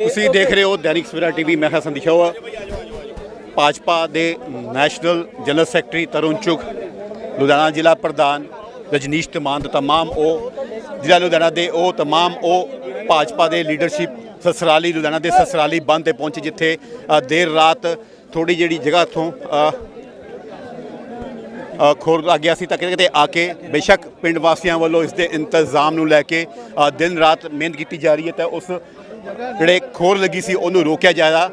ਤੁਸੀਂ ਦੇਖ ਰਹੇ ਹੋ ਦੈਨਿਕ ਸਵੇਰਾ ਟੀਵੀ ਮੈਂ ਹਾਂ ਸੰਦੀਸ਼ਾ ਭਾਜਪਾ ਦੇ national general secretary Tarun Chugh Ludhiana ਜ਼ਿਲ੍ਹਾ ਪ੍ਰਧਾਨ ਰਜਨੀਸ਼ ਤਮਾਨ ਤੇ तमाम ਉਹ ਜ਼ਿਲ੍ਹਾ ਲੁਧਿਆਣਾ ਦੇ ਉਹ तमाम ਉਹ ਭਾਜਪਾ ਦੇ ਲੀਡਰਸ਼ਿਪ ਸਸਰਾਲੀ ਲੁਧਿਆਣਾ ਦੇ ਸਸਰਾਲੀ ਬੰਦ ਤੇ ਪਹੁੰਚੇ ਜਿੱਥੇ ਅ, ਦੇਰ ਰਾਤ ਥੋੜੀ ਜਿਹੜੀ ਜਗ੍ਹਾ ਤੋਂ ਅ, ਖੋਰ ਲੱਗ ਗਿਆ ਸੀ ਤਾਂ ਕਿਤੇ ਕਿਤੇ ਆ ਕੇ ਬੇਸ਼ੱਕ ਪਿੰਡ ਵਾਸੀਆਂ ਵੱਲੋਂ ਇਸ ਦੇ ਇੰਤਜ਼ਾਮ ਨੂੰ ਲੈ ਕੇ ਅ, ਦਿਨ ਰਾਤ ਮਿਹਨਤ ਕੀਤੀ ਜਾ ਰਹੀ ਹੈ ਤਾਂ ਉਸ ਜਿਹੜੇ ਖੋਰ ਲੱਗੀ ਸੀ ਉਹਨੂੰ ਰੋਕਿਆ ਜਾਏਗਾ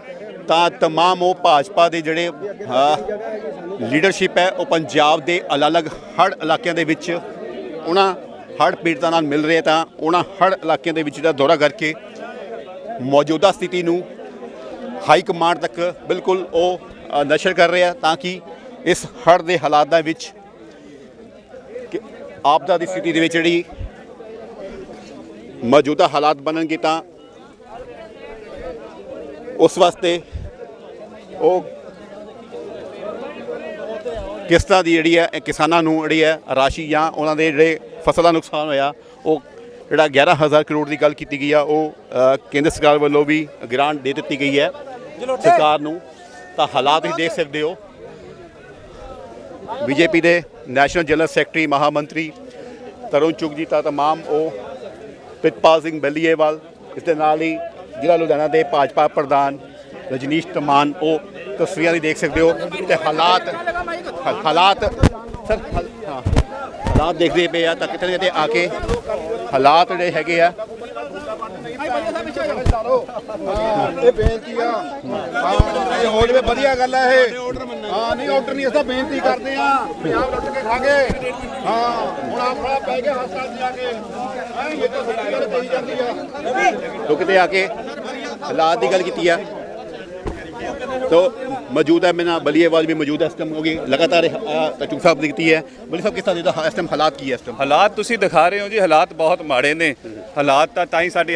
ਤਾਂ तमाम ਉਹ ਭਾਜਪਾ ਦੇ ਜਿਹੜੇ ਲੀਡਰਸ਼ਿਪ ਹੈ ਉਹ ਪੰਜਾਬ ਦੇ ਅਲੱਗ-ਅਲੱਗ ਹੜ ਇਲਾਕਿਆਂ ਦੇ ਵਿੱਚ ਉਹਨਾਂ ਹੜ ਪੀੜਤਾਂ ਨਾਲ ਮਿਲ ਰਹੇ ਤਾਂ ਉਹਨਾਂ ਹੜ ਇਲਾਕਿਆਂ ਦੇ ਵਿੱਚ ਦਾ ਦੌਰਾ ਕਰਕੇ ਮੌਜੂਦਾ ਸਥਿਤੀ ਨੂੰ ਹਾਈ ਕਮਾਂਡ ਤੱਕ ਬਿਲਕੁਲ ਉਹ ਅ, ਨਸ਼ਰ ਕਰ ਰਹੇ ਆ ਤਾਂ ਕਿ ਇਸ ਹੜ੍ਹ ਦੇ ਹਾਲਾਤਾਂ ਵਿੱਚ ਕਿ ਆਪਦਾ ਦੀ ਸਥਿਤੀ ਦੇ ਵਿੱਚ ਜਿਹੜੀ ਮੌਜੂਦਾ ਹਾਲਾਤ ਬਣਨਗੇ ਤਾਂ ਉਸ ਵਾਸਤੇ ਉਹ ਕਿਸ ਤਰ੍ਹਾਂ ਦੀ ਜਿਹੜੀ ਹੈ ਕਿਸਾਨਾਂ ਨੂੰ ਜਿਹੜੀ ਹੈ ਰਾਸ਼ੀ ਜਾਂ ਉਹਨਾਂ ਦੇ ਜਿਹੜੇ ਫਸਲ ਦਾ ਨੁਕਸਾਨ ਹੋਇਆ ਉਹ ਜਿਹੜਾ 11000 ਕਰੋੜ ਦੀ ਗੱਲ ਕੀਤੀ ਗਈ ਆ ਉਹ ਕੇਂਦਰ ਸਰਕਾਰ ਵੱਲੋਂ ਵੀ ਗ੍ਰਾਂਟ ਦੇ ਦਿੱਤੀ ਗਈ ਹੈ। ਸਰਕਾਰ ਨੂੰ ਤਾਂ ਹਾਲਾਤ ਤੁਸੀਂ ਦੇਖ ਸਕਦੇ ਹੋ। ਬੀਜੇਪੀ ਦੇ ਨੈਸ਼ਨਲ ਜਨਰਲ ਸੈਕਟਰੀ ਮਹਾਮੰਤਰੀ ਤਰੁਣ ਚੁਗ ਜੀ ਤਾਂ ਤਮਾਮ ਉਹ ਪ੍ਰਿਤਪਾਲ ਸਿੰਘ ਬੱਲੀਏਵਾਲ ਇਸ ਦੇ ਨਾਲ ਹੀ ਜ਼ਿਲ੍ਹਾ ਲੁਧਿਆਣਾ ਦੇ ਭਾਜਪਾ ਪ੍ਰਧਾਨ ਰਜਨੀਸ਼ ਤਮਾਨ, ਉਹ ਤਸਵੀਰਾਂ ਦੀ ਦੇਖ ਸਕਦੇ ਹੋ। ਤੇ ਹਾਲਾਤ ਹਾਲਾਤ, ਸਰ ਹਾਲਾਤ ਦੇਖਦੇ ਪਏ ਆ, ਤਾਂ ਕਿਤੇ ਕਿਤੇ ਆ ਕੇ ਹਾਲਾਤ ਜਿਹੜੇ ਹੈਗੇ ਆ। ਇਹ ਬੇਨਤੀ ਆ। ਹਾਂ, ਇਹ ਹੋ ਜਵੇ, ਵਧੀਆ ਗੱਲ ਹੈ ਇਹ। ਹਾਂ, ਨਹੀਂ, ਆਰਡਰ ਨਹੀਂ, ਅਸੀਂ ਬੇਨਤੀ ਕਰਦੇ ਆ। ਪੰਜਾਬ ਲੁੱਟ ਕੇ ਖਾ ਗਏ ਹਾਂ, ਹੁਣ ਆਪਣਾ ਪੈ ਗਿਆ ਹਸਪਤਾਲ ਜਾ ਕੇ। ਹਾਂ? ਇਹ ਤਾਂ ਸੱਚੀ ਗੱਲ ਕਹੀ ਜਾਂਦੀ ਆ। ਤੋ ਕਿਤੇ ਆ ਕੇ ਹਾਲਾਤ ਦੀ ਗੱਲ ਕੀਤੀ ਆ? ਤੋ ਮੌਜੂਦ ਹੈ ਮੇਨਾ ਬਲੀਏਵਾਲ ਵੀ ਮੌਜੂਦ ਹੈ ਇਸ ਟਾਈਮ ਹੋਗੀ ਲਗਾਤਾਰ ਤਚੁਕ ਸਾਹਿਬ ਦੀ ਕੀਤੀ ਹੈ। ਬਲੀ ਸਾਹਿਬ ਕਿਸ ਤਰ੍ਹਾਂ ਦੇ ਇਸ ਟਾਈਮ ਹਾਲਾਤ ਕੀ ਹੈ ਇਸ ਟਾਈਮ ਹਾਲਾਤ ਤੁਸੀਂ ਦਿਖਾ ਰਹੇ ਹੋ ਜੀ ਹਾਲਾਤ ਬਹੁਤ ਮਾੜੇ ਨੇ। ਹਾਲਾਤ ਤਾਂ ਤਾਂ ਹੀ ਸਾਡੀ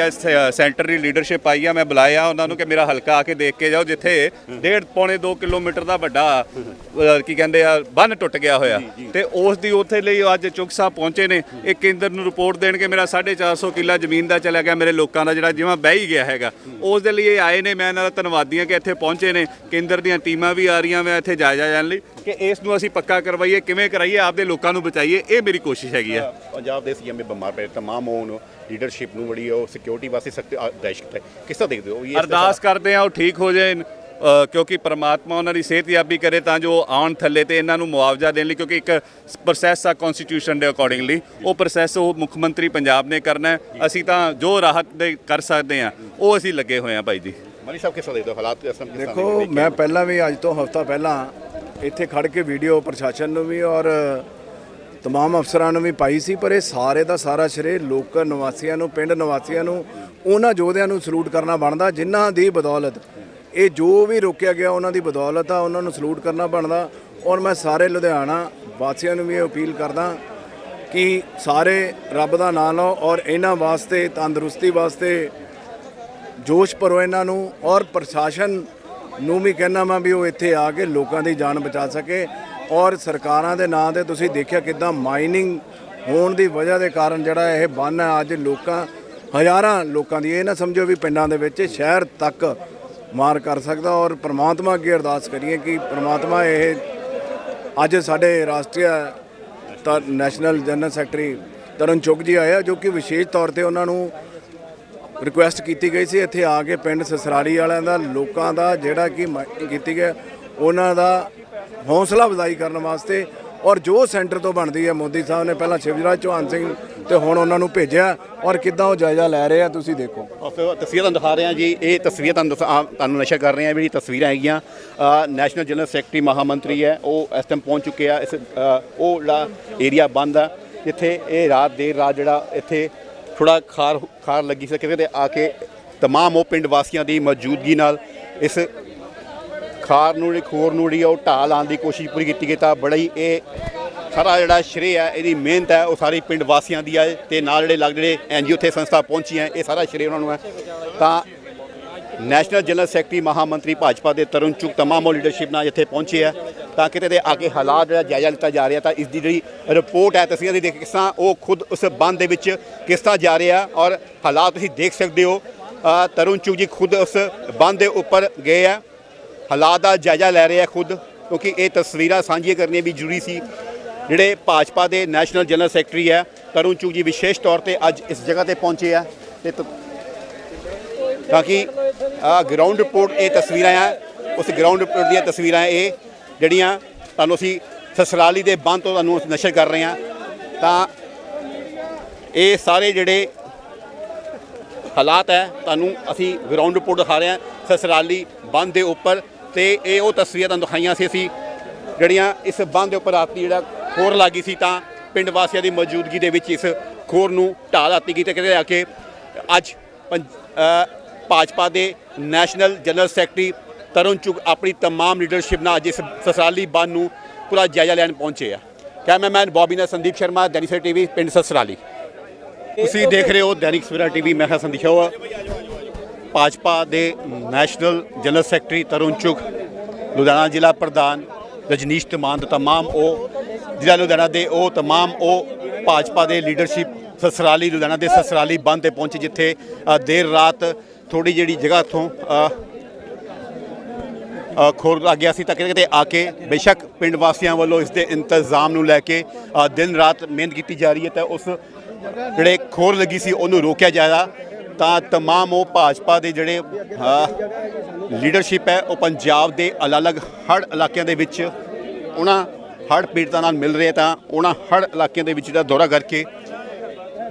ਸੈਂਟਰ ਦੀ ਲੀਡਰਸ਼ਿਪ ਆਈ ਆ ਮੈਂ ਬੁਲਾਇਆ ਉਹਨਾਂ ਨੂੰ ਕਿ ਮੇਰਾ ਹਲਕਾ ਆ ਕੇ ਦੇਖ ਕੇ ਜਾਓ ਜਿੱਥੇ ਡੇਢ ਪੌਣੇ 2 ਕਿਲੋਮੀਟਰ ਦਾ ਵੱਡਾ ਕੀ ਕਹਿੰਦੇ ਆ ਬੰਨ ਟੁੱਟ ਗਿਆ ਹੋਇਆ। ਤੇ ਉਸ ਦੀ ਉੱਥੇ ਲਈ ਅੱਜ ਚੁਗ ਸਾਹਿਬ ਪਹੁੰਚੇ ਨੇ। ਇਹ ਕੇਂਦਰ ਨੂੰ ਰਿਪੋਰਟ ਦੇਣ ਕਿ ਮੇਰਾ 450 ਕਿੱਲਾ ਜ਼ਮੀਨ ਦਾ ਚਲਾ ਗਿਆ ਮੇਰੇ ਲੋਕਾਂ ਦਾ ਜਿਹੜਾ ਜਿਵੇਂ ਬਹਿ ਹੀ ਗਿਆ ਹੈਗਾ। ਉਸ ਦੇ ਲਈ ਇਹ ਆਏ ਨੇ ਮੈਂ ਇਹਨਾਂ ਦਾ ਧੰਨਵਾਦੀ ਹਾਂ ਕਿ ਇੱਥੇ ਪਹੁੰਚੇ ਨੇ। ਕੇਂਦਰ ਦੀਆਂ ਟੀਮਾਂ ਵੀ ਆ ਰਹੀਆਂ ਵਾ ਇੱਥੇ ਜਾਇਜ਼ਾ ਲੈਣ ਲਈ ਕਿ ਇਸ ਨੂੰ ਅਸੀਂ ਪੱਕਾ ਕਰਵਾਈਏ ਕਿਵੇਂ ਕਰਾਈਏ ਆਪਦੇ ਲੋਕਾਂ ਨੂੰ ਬਚਾਈਏ ਇਹ ਮੇਰੀ ਕੋਸ਼ਿਸ਼ ਹੈਗੀ ਆ। ਪੰਜਾਬ ਦੇ ਸੀਐਮ ਬਿਮਾਰ ਪਏ ਤਮਾਮ ਹੋਣ ਲੀਡਰਸ਼ਿਪ ਨੂੰ ਬੜੀ ਉਹ ਸਿਕਿਉਰਿਟੀ ਵਾਸਤੇ ਸਖਤ ਦਹਿਸ਼ਤ ਹੈ ਕਿਸ ਦੇਖਦੇ ਹੋ ਇਹ ਅਰਦਾਸ ਕਰਦੇ ਆ ਉਹ ਠੀਕ ਹੋ ਜਾਏ ਕਿਉਂਕਿ ਪਰਮਾਤਮਾ ਉਹਨਾਂ ਦੀ ਸਿਹਤਯਾਬੀ ਕਰੇ ਤਾਂ ਜੋ ਆਉਣ ਥੱਲੇ ਤੇ ਇਹਨਾਂ ਨੂੰ ਮੁਆਵਜ਼ਾ ਦੇਣ ਲਈ ਕਿਉਂਕਿ ਇੱਕ ਪ੍ਰੋਸੈਸ ਆ ਕਨਸਟੀਟਿਊਸ਼ਨ ਦੇ ਅਕੋਰਡਿੰਗਲੀ ਉਹ ਪ੍ਰੋਸੈਸ ਉਹ ਮੁੱਖ ਮੰਤਰੀ ਪੰਜਾਬ ਨੇ ਕਰਨਾ ਅਸੀਂ ਤਾਂ ਜੋ ਰਾਹਤ ਦੇ ਕਰ ਸਕਦੇ ਆ ਉਹ ਅਸੀਂ ਲੱਗੇ ਹੋਏ ਆ ਭਾਈ ਜੀ। ਮਨੀ ਸਾਹਿਬ ਕਿਸਾ ਦੇਖਦੇ ਹਾਲਾਤ? ਇਸ ਸਮੇਂ ਦੇਖੋ ਮੈਂ ਪਹਿਲਾਂ ਵੀ ਅੱਜ ਤੋਂ ਹਫਤਾ ਪਹਿਲਾਂ ਇੱਥੇ ਖੜ ਕੇ ਵੀਡੀਓ ਪ੍ਰਸ਼ਾਸਨ ਨੂੰ ਵੀ ਔਰ ਤਮਾਮ ਅਫਸਰਾਂ ਨੂੰ ਵੀ ਪਾਈ ਸੀ ਪਰ ਇਹ ਸਾਰੇ ਦਾ ਸਾਰਾ ਸ਼ਰੇ ਲੋਕ ਨਿਵਾਸੀਆਂ ਨੂੰ ਪਿੰਡ ਨਿਵਾਸੀਆਂ ਨੂੰ ਉਹਨਾਂ ਯੋਧਿਆਂ ਨੂੰ ਸਲੂਟ ਕਰਨਾ ਬਣਦਾ ਜਿਨ੍ਹਾਂ ਦੀ ਬਦੌਲਤ ਇਹ ਜੋ ਵੀ ਰੋਕਿਆ ਗਿਆ ਉਹਨਾਂ ਦੀ ਬਦੌਲਤ ਆ ਉਹਨਾਂ ਨੂੰ ਸਲੂਟ ਕਰਨਾ ਬਣਦਾ। ਔਰ ਮੈਂ ਸਾਰੇ ਲੁਧਿਆਣਾ ਵਾਸੀਆਂ ਨੂੰ ਵੀ ਇਹ ਅਪੀਲ ਕਰਦਾ ਕਿ ਸਾਰੇ ਰੱਬ ਦਾ ਨਾਮ ਲਓ ਔਰ ਇਹਨਾਂ ਵਾਸਤੇ ਤੰਦਰੁਸਤੀ ਵਾਸਤੇ ਜੋਸ਼ ਭਰੋ ਇਹਨਾਂ ਨੂੰ ਔਰ ਪ੍ਰਸ਼ਾਸਨ ਨੂੰ ਵੀ ਕਹਿਣਾ ਮੈਂ ਵੀ ਉਹ ਇੱਥੇ ਆ ਕੇ ਲੋਕਾਂ ਦੀ ਜਾਨ ਬਚਾ ਸਕੇ ਔਰ ਸਰਕਾਰਾਂ ਦੇ ਨਾਂ ਤੇ ਤੁਸੀਂ ਦੇਖਿਆ ਕਿਦਾਂ ਮਾਈਨਿੰਗ ਹੋਣ ਦੀ ਵਜ੍ਹਾ ਦੇ ਕਾਰਨ ਜਿਹੜਾ ਇਹ ਬੰਨ ਹੈ, ਅੱਜ ਲੋਕਾਂ, ਹਜ਼ਾਰਾਂ ਲੋਕਾਂ ਦੀ, ਇਹ ਨਾ ਸਮਝੋ ਵੀ ਪਿੰਡਾਂ ਦੇ ਵਿੱਚ ਸ਼ਹਿਰ ਤੱਕ ਮਾਰ ਕਰ ਸਕਦਾ ਔਰ ਪ੍ਰਮਾਤਮਾ ਅੱਗੇ ਅਰਦਾਸ ਕਰੀਏ ਕਿ ਪ੍ਰਮਾਤਮਾ ਇਹ ਅੱਜ ਸਾਡੇ ਰਾਸ਼ਟਰੀ ਤਾਂ, national general secretary Tarun Chugh ji ਆਏ ਆ, ਜੋ ਕਿ ਵਿਸ਼ੇਸ਼ ਤੌਰ ਤੇ ਉਹਨਾਂ ਨੂੰ ਰਿਕੁਐਸਟ ਕੀਤੀ ਗਈ ਸੀ। ਇੱਥੇ ਆ ਕੇ ਪਿੰਡ ਸਸਰਾਲੀ ਵਾਲਿਆਂ ਦਾ ਲੋਕਾਂ ਦਾ ਜਿਹੜਾ ਕਿ ਮਾਈਟਿੰਗ ਕੀਤੀ ਗਈ ਉਹਨਾਂ ਦਾ ਹੌਸਲਾ ਅਫਜ਼ਾਈ ਕਰਨ ਵਾਸਤੇ ਔਰ ਜੋ ਸੈਂਟਰ ਤੋਂ ਬਣਦੀ ਹੈ ਮੋਦੀ ਸਾਹਿਬ ਨੇ ਪਹਿਲਾਂ ਸ਼ਿਵਰਾਜ ਚੌਹਾਨ ਸਿੰਘ ਤੇ ਹੁਣ ਉਹਨਾਂ ਨੂੰ ਭੇਜਿਆ ਔਰ ਕਿੱਦਾਂ ਉਹ ਜਾਇਜ਼ਾ ਲੈ ਰਹੇ ਆ ਤੁਸੀਂ ਦੇਖੋ। ਔਰ ਤਸਵੀਰਾਂ ਤੁਹਾਨੂੰ ਦਿਖਾ ਰਹੇ ਹਾਂ ਜੀ। ਇਹ ਤਸਵੀਰ ਤੁਹਾਨੂੰ ਦਿਖਾ- ਆ, ਤੁਹਾਨੂੰ ਨਸ਼ਾ ਕਰ ਰਹੇ ਹਾਂ ਜਿਹੜੀ ਤਸਵੀਰਾਂ ਹੈਗੀਆਂ ਨੈਸ਼ਨਲ ਜਨਰਲ ਸੈਕਟਰੀ ਮਹਾਮੰਤਰੀ ਹੈ ਉਹ ਇਸ ਟਾਈਮ ਪਹੁੰਚ ਚੁੱਕੇ ਆ। ਇਸ ਉਹ ਜਿਹੜਾ ਏਰੀਆ ਬੰਦ ਆ ਜਿੱਥੇ ਇਹ ਰਾਤ ਦੇਰ ਰਾਤ ਜਿਹੜਾ ਇੱਥੇ ਥੋੜਾ ਖਾਰ ਖਾਰ ਲੱਗੀ ਸੀ ਕਿਤੇ ਆ ਕੇ तमाम ਉਹ ਪਿੰਡ ਵਾਸੀਆਂ ਦੀ ਮੌਜੂਦਗੀ ਨਾਲ ਇਸ ਖਾਰ ਨੂੰ ਜਿਹੜੀ ਖੋਰ ਨੂੰ ਜਿਹੜੀ ਆ ਉਹ ਢਾਹ ਲਾਉਣ ਦੀ ਕੋਸ਼ਿਸ਼ ਪੂਰੀ ਕੀਤੀ ਗਈ ਤਾਂ ਬੜਾ ਹੀ ਇਹ ਸਾਰਾ ਜਿਹੜਾ ਸ਼੍ਰੇ ਹੈ ਇਹਦੀ ਮਿਹਨਤ ਹੈ ਉਹ ਸਾਰੀ ਪਿੰਡ ਵਾਸੀਆਂ ਦੀ ਹੈ ਤੇ ਨਾਲ ਜਿਹੜੇ ਲੱਗ ਜਿਹੜੇ ਐਨਜੀਓ ਤੇ ਸੰਸਥਾ ਪਹੁੰਚੀਆਂ ਇਹ ਸਾਰਾ ਸ਼੍ਰੇ ਉਹਨਾਂ ਨੂੰ ਹੈ ਤਾਂ ਨੈਸ਼ਨਲ ਜਨਰਲ ਸੈਕਟਰੀ ਮਹਾਮੰਤਰੀ ਭਾਜਪਾ ਦੇ ਤਰੁਣ ਚੁਗ तमाम ਉਹ ਲੀਡਰਸ਼ਿਪ ਨਾਲ ਇੱਥੇ ਪਹੁੰਚੇ ਆ ਤਾਂ ਕਿਤੇ ਦੇ ਆ ਕੇ ਹਾਲਾਤ ਜਿਹੜਾ ਜਾਇਜ਼ਾ ਲਿੱਤਾ ਜਾ ਰਿਹਾ ਤਾਂ ਇਸ ਦੀ ਜਿਹੜੀ ਰਿਪੋਰਟ ਹੈ, ਤਸਵੀਰਾਂ ਦੀ ਦੇਖ ਕਿਸ ਤਰ੍ਹਾਂ ਉਹ ਖੁਦ ਉਸ ਬੰਦ ਦੇ ਵਿੱਚ ਕਿਸ ਤਰ੍ਹਾਂ ਜਾ ਰਿਹਾ ਔਰ ਹਾਲਾਤ ਤੁਸੀਂ ਦੇਖ ਸਕਦੇ ਹੋ। ਤਰੁਣ ਚੁਗ ਜੀ ਖੁਦ ਉਸ ਬੰਦ ਦੇ ਉੱਪਰ ਗਏ ਆ। ਹਾਲਾਤ ਦਾ ਜਾਇਜ਼ਾ ਲੈ ਰਹੇ ਆ ਖੁਦ, ਕਿਉਂਕਿ ਇਹ ਤਸਵੀਰਾਂ ਸਾਂਝੀਆਂ ਕਰਨੀਆਂ ਵੀ ਜ਼ਰੂਰੀ ਸੀ। ਜਿਹੜੇ ਭਾਜਪਾ ਦੇ ਨੈਸ਼ਨਲ ਜਨਰਲ ਸੈਕਟਰੀ ਹੈ, ਤਰੁਣ ਚੁਗ ਜੀ ਵਿਸ਼ੇਸ਼ ਤੌਰ ਤੇ ਅੱਜ ਇਸ ਜਗ੍ਹਾ ਤੇ ਪਹੁੰਚੇ ਆ। ਤੇ ਤਾਂ ਕਿ ਗਰਾਊਂਡ ਰਿਪੋਰਟ ਇਹ ਤਸਵੀਰਾਂ ਆ, ਉਸ ਗਰਾਊਂਡ ਰਿਪੋਰਟ ਦੀਆਂ ਤਸਵੀਰਾਂ ਇਹ ਜਿਹੜੀਆਂ ਤੁਹਾਨੂੰ ਅਸੀਂ ਸਸਰਾਲੀ ਦੇ ਬੰਦ ਤੋਂ ਤੁਹਾਨੂੰ ਨਸ਼ਰ ਕਰ ਰਹੇ ਹਾਂ, ਤਾਂ ਇਹ ਸਾਰੇ ਜਿਹੜੇ ਹਾਲਾਤ ਹੈ, ਤੁਹਾਨੂੰ ਅਸੀਂ ਗਰਾਊਂਡ ਰਿਪੋਰਟ ਦਿਖਾ ਰਹੇ ਹਾਂ ਸਸਰਾਲੀ ਬੰਦ ਦੇ ਉੱਪਰ ਤੇ ਇਹ ਉਹ ਤਸਵੀਰਾਂ ਤੁਹਾਨੂੰ ਦਿਖਾਈਆਂ ਸੀ ਅਸੀਂ, ਜਿਹੜੀਆਂ ਇਸ ਬੰਦ ਦੇ ਉੱਪਰ ਰਾਤੀ ਜਿਹੜਾ ਖੋਰ ਲੱਗੀ ਸੀ ਤਾਂ ਪਿੰਡ ਵਾਸੀਆਂ ਦੀ ਮੌਜੂਦਗੀ ਦੇ ਵਿੱਚ ਇਸ ਖੋਰ ਨੂੰ ਢਾਹ ਦਿੱਤੀ ਗਈ ਤੇ ਕਿਤੇ ਆ ਕੇ ਅੱਜ ਪੰਜ- ਭਾਜਪਾ ਦੇ national general secretary Tarun Chugh આપણી તમામ લીડરશિપના આજે ਬੰਨ ਨੂੰ ਪੂਰਾ ਜਾਇਜ਼ਾ ਲੈਣ ਪਹੁੰਚੇ ਆ। ਕੈਮਰਾਮੈਨ ਬੋਬੀ ਬੋਬੀਨਾ ਸੰਦੀਪ ਸ਼ਰਮਾ, ਦੈਨਿਕ ਸਵੇਰਾ ਟੀਵੀ, ਪਿੰਡ ਸਸਰਾਲੀ। ਤੁਸੀਂ ਦੇਖ ਰਹੇ ਹੋ ਦੈਨਿਕ ਸਵੇਰਾ ਟੀਵੀ, ਮੈਂ ਹਾਂ ਸੰਦੀਪ ਸ਼ਰਮਾ। ਭਾਜਪਾ ਦੇ national general secretary Tarun Chugh Ludhiana ਜ਼ਿਲ੍ਹਾ ਪ੍ਰਧਾਨ ਰਜਨੀਸ਼ ਤਮਾਨ ਤਮਾਮ ਉਹ, ਜ਼ਿਲ੍ਹਾ ਲੁਧਿਆਣਾ ਦੇ ਉਹ ਤਮਾਮ ਉਹ ਭਾਜਪਾ ਦੇ ਲੀਡਰਸ਼ਿਪ ਸਸਰਾਲੀ, ਲੁਧਿਆਣਾ ਦੇ ਸਸਰਾਲੀ ਬੰਦ ਤੇ ਪਹੁੰਚੇ, ਜਿੱਥੇ ਦੇਰ ਰਾਤ ਥੋੜੀ ਜਿਹੜੀ ਜਗ੍ਹਾ ਤੋਂ ਖੋਰ ਲੱਗ ਗਿਆ ਸੀ ਤਾਂ ਕਿਤੇ ਕਿਤੇ ਆ ਕੇ ਬੇਸ਼ੱਕ ਪਿੰਡ ਵਾਸੀਆਂ ਵੱਲੋਂ ਇਸ ਦੇ ਇੰਤਜ਼ਾਮ ਨੂੰ ਲੈ ਕੇ ਅ, ਦਿਨ ਰਾਤ ਮਿਹਨਤ ਕੀਤੀ ਜਾ ਰਹੀ ਹੈ ਤਾਂ ਉਸ ਜਿਹੜੇ ਖੋਰ ਲੱਗੀ ਸੀ ਉਹਨੂੰ ਰੋਕਿਆ ਜਾਏਗਾ ਤਾਂ तमाम ਉਹ ਭਾਜਪਾ ਦੇ ਜਿਹੜੇ ਲੀਡਰਸ਼ਿਪ ਹੈ ਉਹ ਪੰਜਾਬ ਦੇ ਅਲੱਗ-ਅਲੱਗ ਹੜ ਇਲਾਕਿਆਂ ਦੇ ਵਿੱਚ ਉਹਨਾਂ ਹੜ ਪੀੜਤਾਂ ਨਾਲ ਮਿਲ ਰਹੇ ਤਾਂ ਉਹਨਾਂ ਹੜ ਇਲਾਕਿਆਂ ਦੇ ਵਿੱਚ ਦਾ ਦੌਰਾ ਕਰਕੇ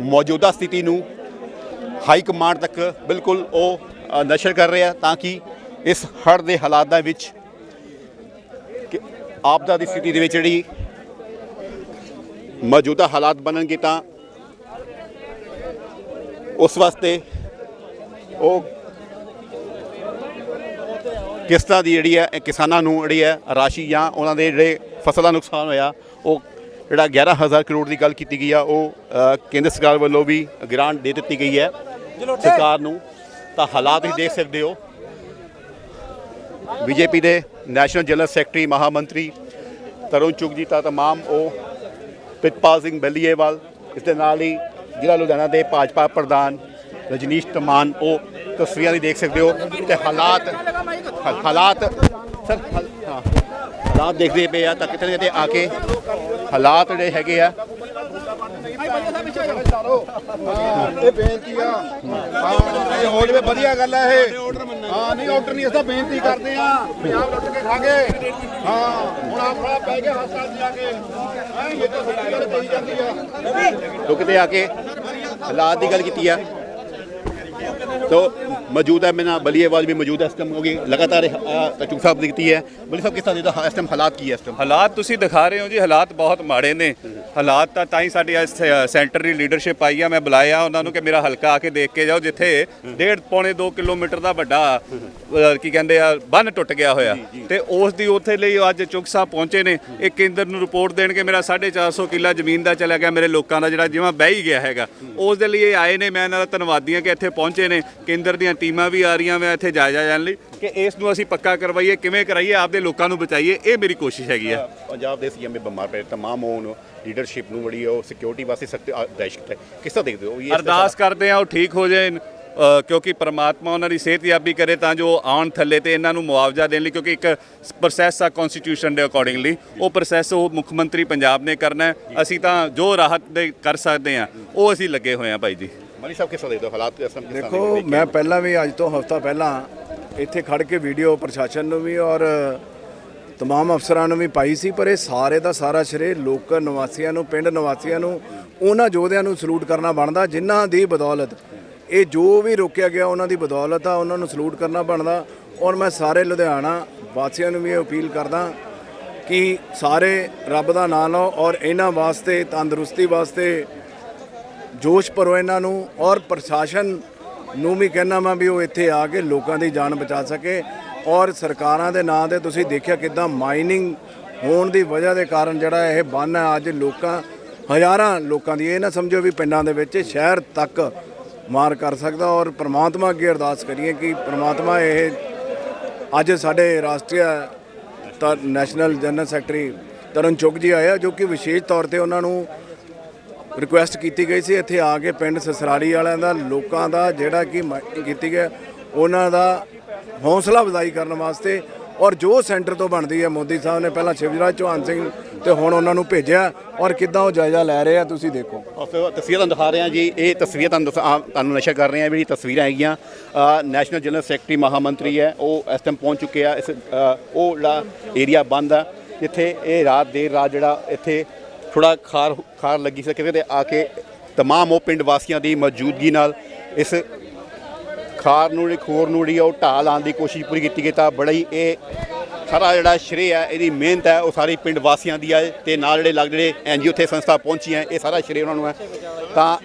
ਮੌਜੂਦਾ ਸਥਿਤੀ ਨੂੰ ਹਾਈ ਕਮਾਂਡ ਤੱਕ ਬਿਲਕੁਲ ਉਹ ਅ, ਨਸ਼ਰ ਕਰ ਰਹੇ ਆ ਤਾਂ ਕਿ ਇਸ ਹੜ੍ਹ ਦੇ ਹਾਲਾਤਾਂ ਵਿੱਚ ਕਿ ਆਪਦਾ ਦੀ ਸਥਿਤੀ ਦੇ ਵਿੱਚ ਜਿਹੜੀ ਮੌਜੂਦਾ ਹਾਲਾਤ ਬਣਨਗੇ ਤਾਂ ਉਸ ਵਾਸਤੇ ਉਹ ਕਿਸ ਤਰ੍ਹਾਂ ਦੀ ਜਿਹੜੀ ਹੈ ਕਿਸਾਨਾਂ ਨੂੰ ਜਿਹੜੀ ਹੈ ਰਾਸ਼ੀ ਜਾਂ ਉਹਨਾਂ ਦੇ ਜਿਹੜੇ ਫਸਲ ਦਾ ਨੁਕਸਾਨ ਹੋਇਆ ਉਹ ਜਿਹੜਾ 11000 ਕਰੋੜ ਦੀ ਗੱਲ ਕੀਤੀ ਗਈ ਆ ਉਹ ਕੇਂਦਰ ਸਰਕਾਰ ਵੱਲੋਂ ਵੀ ਗ੍ਰਾਂਟ ਦੇ ਦਿੱਤੀ ਗਈ ਹੈ। ਸਰਕਾਰ ਨੂੰ ਤਾਂ ਹਾਲਾਤ ਹੀ ਦੇਖ ਸਕਦੇ ਹੋ। ਬੀਜੇਪੀ ਦੇ ਨੈਸ਼ਨਲ ਜਨਰਲ ਸੈਕਟਰੀ ਮਹਾਮੰਤਰੀ ਤਰੁਣ ਚੁਗ ਜੀ ਤਾਂ ਤਮਾਮ ਉਹ ਪ੍ਰਿਤਪਾਲ ਸਿੰਘ ਬੱਲੀਏਵਾਲ, ਇਸ ਦੇ ਨਾਲ ਹੀ ਜ਼ਿਲ੍ਹਾ ਲੁਧਿਆਣਾ ਦੇ ਭਾਜਪਾ ਪ੍ਰਧਾਨ ਰਜਨੀਸ਼ ਤਮਾਨ ਉਹ ਤਸਵੀਰਾਂ ਵੀ ਦੇਖ ਸਕਦੇ ਹੋ ਤੇ ਹਾਲਾਤ ਹਾਲਾਤ, ਸਰ ਹਾਲਾਤ ਦੇਖਦੇ ਪਏ ਆ ਤਾਂ ਕਿਤੇ ਨਾ ਕਿਤੇ ਆ ਕੇ ਹਾਲਾਤ ਜਿਹੜੇ ਹੈਗੇ ਆ ਇਹ ਬੇਨਤੀ ਆ। ਹਾਂ ਇਹ ਹੋ ਜਵੇ ਵਧੀਆ ਗੱਲ ਆ ਇਹ। ਹਾਂ ਨਹੀਂ ਆਰਡਰ ਨਹੀਂ ਅਸਾਂ ਬੇਨਤੀ ਕਰਦੇ ਆ। ਪੰਜਾਬ ਲੁੱਟ ਕੇ ਖਾਂਗੇ। ਹਾਂ ਹੁਣ ਆਪ ਖੜਾ ਪੈ ਗਿਆ ਹਸਪਤਾਲ ਜਾ ਕੇ ਹਾਂ ਇਹ ਤਾਂ ਸੱਚੀ ਗੱਲ ਕਹੀ ਜਾਂਦੀ ਆ। ਤੋ ਕਿਤੇ ਆ ਕੇ ਹਾਲਾਤ ਦੀ ਗੱਲ ਕੀਤੀ ਆ। ਹੈ ਮੇਨਾ ਬਲੀਏਵਾਲ ਵੀ ਮੌਜੂਦ ਹੈ ਇਸ ਟਾਈਮ ਹੋ ਗਈ ਲਗਾਤਾਰ ਚੁਗ ਸਾਹਿਬ ਦੀ ਕੀਤੀ ਹੈ। ਬਲੀ ਸਾਹਿਬ ਕਿਸ ਤਰ੍ਹਾਂ ਦੇ ਇਸ ਟਾਈਮ ਹਾਲਾਤ ਕੀ ਹੈ ਇਸ ਟਾਈਮ ਹਾਲਾਤ ਤੁਸੀਂ ਦਿਖਾ ਰਹੇ ਹੋ ਜੀ ਹਾਲਾਤ ਬਹੁਤ ਮਾੜੇ ਨੇ। ਹਾਲਾਤ ਤਾਂ ਤਾਂ ਹੀ ਸਾਡੀ ਸੈਂਟਰ ਦੀ ਲੀਡਰਸ਼ਿਪ ਆਈ ਆ ਮੈਂ ਬੁਲਾਇਆ ਉਹਨਾਂ ਨੂੰ ਕਿ ਮੇਰਾ ਹਲਕਾ ਆ ਕੇ ਦੇਖ ਕੇ ਜਾਓ ਜਿੱਥੇ ਡੇਢ ਪੌਣੇ 2 ਕਿਲੋਮੀਟਰ ਦਾ ਵੱਡਾ ਕੀ ਕਹਿੰਦੇ ਆ ਬੰਨ ਟੁੱਟ ਗਿਆ ਹੋਇਆ। ਤੇ ਉਸ ਦੀ ਉੱਥੇ ਲਈ ਅੱਜ ਚੁਗ ਸਾਹਿਬ ਪਹੁੰਚੇ ਨੇ। ਇਹ ਕੇਂਦਰ ਨੂੰ ਰਿਪੋਰਟ ਦੇਣ ਕਿ ਮੇਰਾ 450 ਕਿੱਲਾ ਜ਼ਮੀਨ ਦਾ ਚਲਾ ਗਿਆ ਮੇਰੇ ਲੋਕਾਂ ਦਾ ਜਿਹੜਾ ਜਿਵੇਂ ਬਹਿ ਹੀ ਗਿਆ ਹੈਗਾ। ਉਸ ਦੇ ਲਈ ਇਹ ਆਏ ਨੇ ਮੈਂ ਇਹਨਾਂ ਦਾ ਧੰਨਵਾਦੀ ਹਾਂ ਕਿ ਇੱਥੇ ਪਹੁੰਚੇ ਨੇ। ਕੇਂਦਰ ਦੀਆਂ ਟੀਮਾਂ ਵੀ ਆ ਰਹੀਆਂ ਮੈਂ ਇੱਥੇ ਜਾਇਜ਼ਾ ਲੈਣ ਲਈ ਕਿ ਇਸ ਨੂੰ ਅਸੀਂ ਪੱਕਾ ਕਰਵਾਈਏ ਕਿਵੇਂ ਕਰਾਈਏ ਆਪਦੇ ਲੋਕਾਂ ਨੂੰ ਬਚਾਈਏ ਇਹ ਮੇਰੀ ਕੋਸ਼ਿਸ਼ ਹੈਗੀ ਆ। ਪੰਜਾਬ ਦੇ ਸੀਐਮ ਬਿਮਾਰ ਪਏ ਤਮਾਮ ਉਹ ਲੀਡਰਸ਼ਿਪ ਨੂੰ ਬੜੀ ਉਹ ਸਿਕਿਉਰਿਟੀ ਵਾਸਤੇ ਸਖਤ ਦਹਿਸ਼ਤ ਹੈ। ਕਿਸ ਤਰ੍ਹਾਂ ਦੇਖਦੇ ਹੋ ਇਹ ਅਰਦਾਸ ਕਰਦੇ ਆ ਉਹ ਠੀਕ ਹੋ ਜਾਣ ਅ, ਕਿਉਂਕਿ ਪ੍ਰਮਾਤਮਾ ਉਹਨਾਂ ਦੀ ਸਿਹਤਯਾਬੀ ਕਰੇ ਤਾਂ ਜੋ ਆਉਣ ਥੱਲੇ ਤੇ ਇਹਨਾਂ ਨੂੰ ਮੁਆਵਜ਼ਾ ਦੇਣ ਲਈ ਕਿਉਂਕਿ ਇੱਕ ਪ੍ਰੋਸੈਸ ਆ ਕਨਸਟੀਟਿਊਸ਼ਨ ਦੇ ਅਕੋਰਡਿੰਗਲੀ ਉਹ ਪ੍ਰੋਸੈਸ ਉਹ ਮੁੱਖ ਮੰਤਰੀ ਪੰਜਾਬ ਨੇ ਕਰਨਾ। ਅਸੀਂ ਤਾਂ ਜੋ ਰਾਹਤ ਦੇ ਕਰ ਸਕਦੇ ਆ ਉਹ ਅਸੀਂ ਲੱਗੇ ਹੋਏ ਆ ਭਾਈ ਜੀ। ਮਨੀ ਸਾਹਿਬ ਕਿਸ ਦੇਖਦੇ ਹੋ ਹਾਲਾਤ ਕਿਸ ਤਰ੍ਹਾਂ ਦੇਖੋ? ਮੈਂ ਪਹਿਲਾਂ ਵੀ ਅੱਜ ਤੋਂ ਹਫਤਾ ਪਹਿਲਾਂ ਇੱਥੇ ਖੜ ਕੇ ਵੀਡੀਓ ਪ੍ਰਸ਼ਾਸਨ ਨੂੰ ਵੀ ਔਰ ਤਮਾਮ ਅਫਸਰਾਂ ਨੂੰ ਵੀ ਪਾਈ ਸੀ ਪਰ ਇਹ ਸਾਰੇ ਦਾ ਸਾਰਾ ਸ਼ਰੇ ਲੋਕਲ ਨਿਵਾਸੀਆਂ ਨੂੰ ਪਿੰਡ ਨਿਵਾਸੀਆਂ ਨੂੰ ਉਹਨਾਂ ਯੋਧਿਆਂ ਨੂੰ ਸਲੂਟ ਕਰਨਾ ਬਣਦਾ ਜਿਨ੍ਹਾਂ ਦੀ ਬਦੌਲਤ ਇਹ ਜੋ ਵੀ ਰੋਕਿਆ ਗਿਆ ਉਹਨਾਂ ਦੀ ਬਦੌਲਤ ਆ ਉਹਨਾਂ ਨੂੰ ਸਲੂਟ ਕਰਨਾ ਬਣਦਾ ਔਰ ਮੈਂ ਸਾਰੇ ਲੁਧਿਆਣਾ ਵਾਸੀਆਂ ਨੂੰ ਵੀ ਇਹ ਅਪੀਲ ਕਰਦਾ ਕਿ ਸਾਰੇ ਰੱਬ ਦਾ ਨਾਮ ਲਓ ਔਰ ਇਹਨਾਂ ਵਾਸਤੇ ਤੰਦਰੁਸਤੀ ਵਾਸਤੇ ਜੋਸ਼ ਭਰੋ ਇਹਨਾਂ ਨੂੰ ਔਰ ਪ੍ਰਸ਼ਾਸਨ ਨੂੰ ਵੀ ਕਹਿਣਾ ਮੈਂ ਵੀ ਉਹ ਇੱਥੇ ਆ ਕੇ ਲੋਕਾਂ ਦੀ ਜਾਨ ਬਚਾ ਸਕੇ ਔਰ ਸਰਕਾਰਾਂ ਦੇ ਨਾਂ ਤੇ ਤੁਸੀਂ ਦੇਖਿਆ ਕਿਦਾਂ ਮਾਈਨਿੰਗ ਹੋਣ ਦੀ ਵਜ੍ਹਾ ਦੇ ਕਾਰਨ ਜਿਹੜਾ ਇਹ ਬੰਨ ਹੈ, ਅੱਜ ਲੋਕਾਂ, ਹਜ਼ਾਰਾਂ ਲੋਕਾਂ ਦੀ, ਇਹ ਨਾ ਸਮਝੋ ਵੀ ਪਿੰਡਾਂ ਦੇ ਵਿੱਚ ਸ਼ਹਿਰ ਤੱਕ ਮਾਰ ਕਰ ਸਕਦਾ ਔਰ ਪ੍ਰਮਾਤਮਾ ਅੱਗੇ ਅਰਦਾਸ ਕਰੀਏ ਕਿ ਪ੍ਰਮਾਤਮਾ ਇਹ ਅੱਜ ਸਾਡੇ ਰਾਸ਼ਟਰੀ ਤਾਂ national general secretary Tarun Chugh ji ਆਇਆ ਜੋ ਕਿ ਵਿਸ਼ੇਸ਼ ਤੌਰ ਤੇ ਉਹਨਾਂ ਨੂੰ ਰਿਕੁਐਸਟ ਕੀਤੀ ਗਈ ਸੀ। ਇੱਥੇ ਆ ਕੇ ਪਿੰਡ ਸਸਰਾਲੀ ਵਾਲਿਆਂ ਦਾ ਲੋਕਾਂ ਦਾ ਜਿਹੜਾ ਕਿ ਮ- ਕੀਤੀ ਗਿਆ ਉਹਨਾਂ ਦਾ ਹੌਸਲਾ ਅਫਜ਼ਾਈ ਕਰਨ ਵਾਸਤੇ ਔਰ ਜੋ ਸੈਂਟਰ ਤੋਂ ਬਣਦੀ ਹੈ ਮੋਦੀ ਸਾਹਿਬ ਨੇ ਪਹਿਲਾਂ ਸ਼ਿਵਰਾਜ ਚੌਹਾਨ ਸਿੰਘ ਤੇ ਹੁਣ ਉਹਨਾਂ ਨੂੰ ਭੇਜਿਆ ਔਰ ਕਿੱਦਾਂ ਉਹ ਜਾਇਜ਼ਾ ਲੈ ਰਹੇ ਆ ਤੁਸੀਂ ਦੇਖੋ। ਤਸਵੀਰਾਂ ਤੁਹਾਨੂੰ ਦਿਖਾ ਰਹੇ ਹਾਂ ਜੀ। ਇਹ ਤਸਵੀਰਾਂ ਤੁਹਾਨੂੰ ਦਿਖਾ- ਆ, ਤੁਹਾਨੂੰ ਨਸ਼ਾ ਕਰ ਰਹੇ ਹਾਂ ਵੀ ਤਸਵੀਰਾਂ ਹੈਗੀਆਂ ਨੈਸ਼ਨਲ ਜਨਰਲ ਸੈਕਟਰੀ ਮਹਾਮੰਤਰੀ ਹੈ ਉਹ ਇਸ ਟਾਈਮ ਪਹੁੰਚ ਚੁੱਕੇ ਆ। ਇਸ ਉਹ ਜਿਹੜਾ ਏਰੀਆ ਬੰਦ ਆ ਜਿੱਥੇ ਇਹ ਰਾਤ ਦੇਰ ਰਾਤ ਜਿਹੜਾ ਇੱਥੇ ਥੋੜਾ ਖਾਰ ਖਾਰ ਲੱਗੀ ਸੀ ਕਿਤੇ ਤੇ ਆ ਕੇ तमाम ਉਹ ਪਿੰਡ ਵਾਸੀਆਂ ਦੀ ਮੌਜੂਦਗੀ ਨਾਲ ਇਸ ਖਾਰ ਨੂੰ ਜਿਹੜੀ ਖੋਰ ਨੂੰ ਜਿਹੜੀ ਆ ਉਹ ਢਾਹ ਲਾਉਣ ਦੀ ਕੋਸ਼ਿਸ਼ ਪੂਰੀ ਕੀਤੀ ਗਈ ਤਾਂ ਬੜਾ ਹੀ ਇਹ ਸਾਰਾ ਜਿਹੜਾ ਸ਼੍ਰੇ ਹੈ ਇਹਦੀ ਮਿਹਨਤ ਹੈ ਉਹ ਸਾਰੀ ਪਿੰਡ ਵਾਸੀਆਂ ਦੀ ਹੈ ਤੇ ਨਾਲ ਜਿਹੜੇ ਲੱਗ ਜਿਹੜੇ ਐਨਜੀਓ ਤੇ ਸੰਸਥਾ ਪਹੁੰਚੀਆਂ ਇਹ ਸਾਰਾ ਸ਼੍ਰੇ ਉਹਨਾਂ ਨੂੰ ਹੈ ਤਾਂ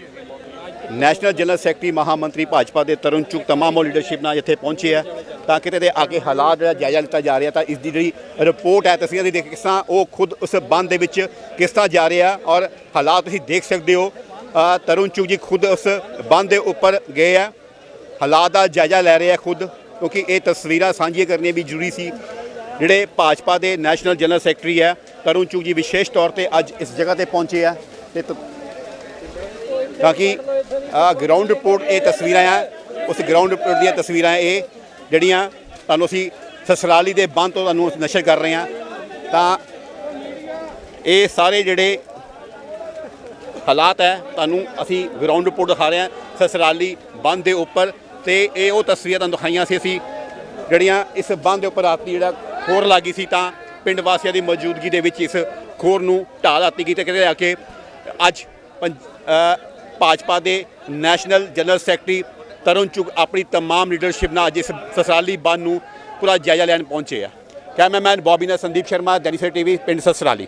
ਨੈਸ਼ਨਲ ਜਨਰਲ ਸੈਕਟਰੀ ਮਹਾਮੰਤਰੀ ਭਾਜਪਾ ਦੇ ਤਰੁਣ ਚੁਗ ਤਮਾਮ ਲੀਡਰਸ਼ਿਪ ਨਾਲ ਇੱਥੇ ਪਹੁੰਚੇ ਆ। ਤਾਂ ਕਿਤੇ ਦੇ ਆ ਕੇ ਹਾਲਾਤ ਜਿਹੜਾ ਜਾਇਜ਼ਾ ਲਿੱਤਾ ਜਾ ਰਿਹਾ, ਤਾਂ ਇਸ ਦੀ ਜਿਹੜੀ ਰਿਪੋਰਟ ਹੈ, ਤਸਵੀਰਾਂ ਦੀ ਦੇਖ ਕਿਸ ਤਰ੍ਹਾਂ ਉਹ ਖੁਦ ਉਸ ਬੰਦ ਦੇ ਵਿੱਚ ਕਿਸ ਤਰ੍ਹਾਂ ਜਾ ਰਿਹਾ ਔਰ ਹਾਲਾਤ ਤੁਸੀਂ ਦੇਖ ਸਕਦੇ ਹੋ। ਤਰੁਣ ਚੁਗ ਜੀ ਖੁਦ ਉਸ ਬੰਦ ਦੇ ਉੱਪਰ ਗਏ ਆ। ਹਾਲਾਤ ਦਾ ਜਾਇਜ਼ਾ ਲੈ ਰਹੇ ਆ ਖੁਦ, ਕਿਉਂਕਿ ਇਹ ਤਸਵੀਰਾਂ ਸਾਂਝੀਆਂ ਕਰਨੀਆਂ ਵੀ ਜ਼ਰੂਰੀ ਸੀ। ਜਿਹੜੇ ਭਾਜਪਾ ਦੇ ਨੈਸ਼ਨਲ ਜਨਰਲ ਸੈਕਟਰੀ ਹੈ, ਤਰੁਣ ਚੁਗ ਜੀ ਵਿਸ਼ੇਸ਼ ਤੌਰ ਤੇ ਅੱਜ ਇਸ ਜਗ੍ਹਾ ਤੇ ਪਹੁੰਚੇ ਆ। ਤੇ ਤਾਂ ਕਿ ਗਰਾਊਂਡ ਰਿਪੋਰਟ ਇਹ ਤਸਵੀਰਾਂ ਆ। ਉਸ ਗਰਾਊਂਡ ਰਿਪੋਰਟ ਦੀਆਂ ਤਸਵੀਰਾਂ ਇਹ ਜਿਹੜੀਆਂ ਤੁਹਾਨੂੰ ਅਸੀਂ ਸਸਰਾਲੀ ਦੇ ਬੰਦ ਤੋਂ ਤੁਹਾਨੂੰ ਨਸ਼ਰ ਕਰ ਰਹੇ ਹਾਂ। ਤਾਂ ਇਹ ਸਾਰੇ ਜਿਹੜੇ ਹਾਲਾਤ ਹੈ, ਤੁਹਾਨੂੰ ਅਸੀਂ ਗਰਾਊਂਡ ਰਿਪੋਰਟ ਦਿਖਾ ਰਹੇ ਹਾਂ ਸਸਰਾਲੀ ਬੰਦ ਦੇ ਉੱਪਰ ਤੇ ਇਹ ਉਹ ਤਸਵੀਰਾਂ ਤੁਹਾਨੂੰ ਦਿਖਾਈਆਂ ਸੀ ਅਸੀਂ, ਜਿਹੜੀਆਂ ਇਸ ਬੰਦ ਦੇ ਉੱਪਰ ਰਾਤੀ ਜਿਹੜਾ ਖੋਰ ਲੱਗੀ ਸੀ ਤਾਂ ਪਿੰਡ ਵਾਸੀਆਂ ਦੀ ਮੌਜੂਦਗੀ ਦੇ ਵਿੱਚ ਇਸ ਖੋਰ ਨੂੰ ਢਾਹ ਦਿੱਤੀ ਗਈ ਤੇ ਕਿਤੇ ਆ ਕੇ ਅੱਜ ਪੰਜ- ਭਾਜਪਾ ਦੇ national general secretary Tarun Chugh ਆਪਣੀ तमाम ਲੀਡਰਸ਼ਿਪ ਨਾਲ ਅੱਜ ਇਸ ਸਸਰਾਲੀ ਬੰਦ ਨੂੰ ਪੂਰਾ ਜਾਇਜ਼ਾ ਲੈਣ ਪਹੁੰਚੇ ਆ ਕੈਮਰਾਮੈਨ ਬੌਬੀ ਨਾਲ ਸੰਦੀਪ ਸ਼ਰਮਾ ਦੈਨਿਸਰ ਟੀਵੀ ਪਿੰਡ ਸਸਰਾਲੀ